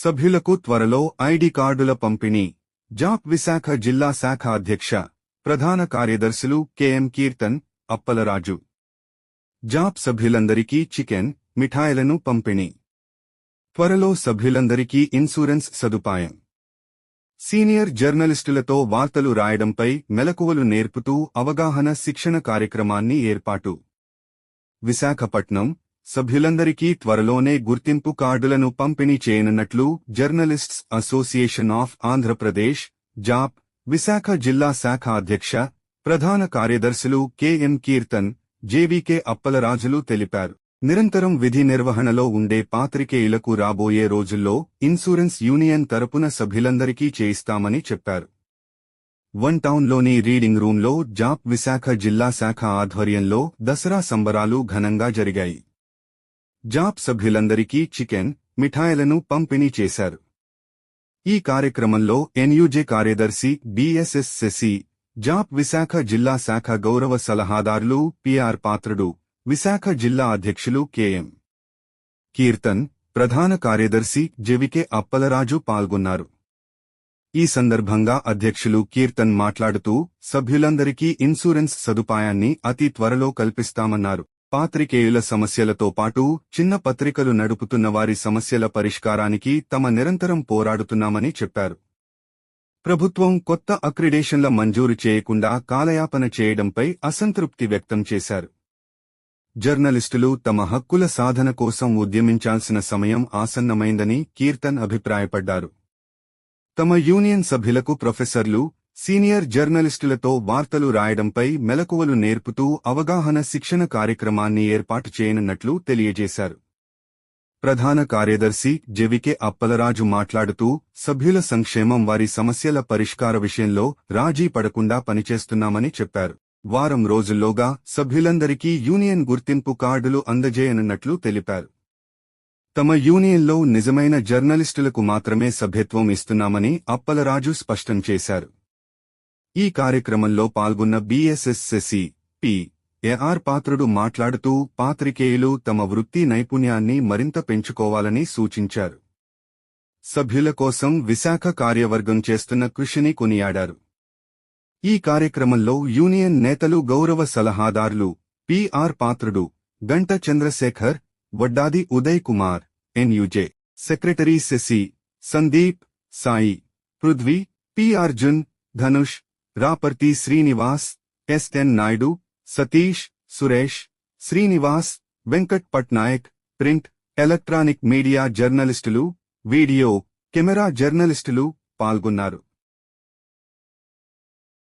సభ్యులకు త్వరలో ఐడి కార్డుల పంపిణీ. జాప్ విశాఖ జిల్లా శాఖ అధ్యక్ష ప్రధాన కార్యదర్శులు కెఎం కీర్తన్ అప్పలరాజు. జాప్ సభ్యులందరికీ చికెన్ మిఠాయిలను పంపిణీ. త్వరలో సభ్యులందరికీ ఇన్సూరెన్స్ సదుపాయం. సీనియర్ జర్నలిస్టులతో వార్తలు రాయడంపై మెలకువలు నేర్పుతూ అవగాహన శిక్షణ కార్యక్రమాన్ని ఏర్పాటు. విశాఖపట్నం సభ్యులందరికీ త్వరలోనే గుర్తింపు కార్డులను పంపిణీ చేయనున్నట్లు journalists association of Andhra Pradesh JAP Visakha జిల్లా శాఖ అధ్యక్ష ప్రధాన కార్యదర్శులు కెఎం కీర్తన్ జేవీకే అప్పలరాజులు తెలిపారు. నిరంతరం విధి నిర్వహణలో ఉండే పాత్రికేయులకు రాబోయే రోజుల్లో ఇన్సూరెన్స్ యూనియన్ తరపున సభ్యులందరికీ చేయిస్తామని చెప్పారు. వన్ టౌన్లోని రీడింగ్ రూంలో జాప్ విశాఖ జిల్లా శాఖ ఆధ్వర్యంలో దసరా సంబరాలు ఘనంగా జరిగాయి. జాప్ సభ్యులందరికీ చికెన్ మిఠాయిలను పంపిణీ చేశారు. ఈ కార్యక్రమంలో ఎన్యూజే కార్యదర్శి బిఎస్ఎస్ శశి జాప్ విశాఖ జిల్లా శాఖ గౌరవ సలహాదారులు పిఆర్ పాత్రుడు విశాఖ జిల్లా అధ్యక్షులు కెఎం కీర్తన్ ప్రధాన కార్యదర్శి జెవికే అప్పలరాజు పాల్గొన్నారు. ఈ సందర్భంగా అధ్యక్షులు కీర్తన్ మాట్లాడుతూ సభ్యులందరికీ ఇన్సూరెన్స్ సదుపాయాన్ని అతి త్వరలో కల్పిస్తామన్నారు. పాత్రికేయుల సమస్యలతో పాటు చిన్న పత్రికలు నడుపుతున్న వారి సమస్యల పరిష్కారానికి తమ నిరంతరం పోరాడుతున్నామని చెప్పారు. ప్రభుత్వం కొత్త అక్రిడేషన్ల మంజూరు చేయకుండా కాలయాపన చేయడంపై అసంతృప్తి వ్యక్తం చేశారు. జర్నలిస్టులు తమ హక్కుల సాధన కోసం ఉద్యమించాల్సిన సమయం ఆసన్నమైందని కీర్తన్ అభిప్రాయపడ్డారు. తమ యూనియన్ సభ్యులకు ప్రొఫెసర్లు సీనియర్ జర్నలిస్టులతో వార్తలు రాయడంపై మెలకువలు నేర్పుతూ అవగాహన శిక్షణ కార్యక్రమాన్ని ఏర్పాటు చేయనున్నట్లు తెలియజేశారు. ప్రధాన కార్యదర్శి జెవికే అప్పలరాజు మాట్లాడుతూ సభ్యుల సంక్షేమం వారి సమస్యల పరిష్కార విషయంలో రాజీ పడకుండా పనిచేస్తున్నామని చెప్పారు. వారం రోజుల్లోగా సభ్యులందరికీ యూనియన్ గుర్తింపు కార్డులు అందజేయనున్నట్లు తెలిపారు. తమ యూనియన్లో నిజమైన జర్నలిస్టులకు మాత్రమే సభ్యత్వం ఇస్తున్నామని అప్పలరాజు స్పష్టం చేశారు. ఈ కార్యక్రమంలో పాల్గొన్న బీఎస్ఎస్ఎస్సి పి ఏఆర్ పాత్రుడు మాట్లాడుతూ పాత్రికేయులు తమ వృత్తి నైపుణ్యాన్ని మరింత పెంచుకోవాలని సూచించారు. సభ్యుల కోసం విశాఖ కార్యవర్గం చేస్తున్న కృషిని కొనియాడారు. ఈ కార్యక్రమంలో యూనియన్ నేతలు గౌరవ సలహాదారులు P R Patrudu Ganta Chandrasekhar Vaddadi Uday Kumar NUJ secretary Sasi Sandeep Sai Prudhvi P Arjun Dhanush Raparthi Srinivas S N Naidu Satish Suresh Srinivas Venkat Patnaik print electronic media జర్నలిస్టులు video camera జర్నలిస్టులు పాల్గొన్నారు.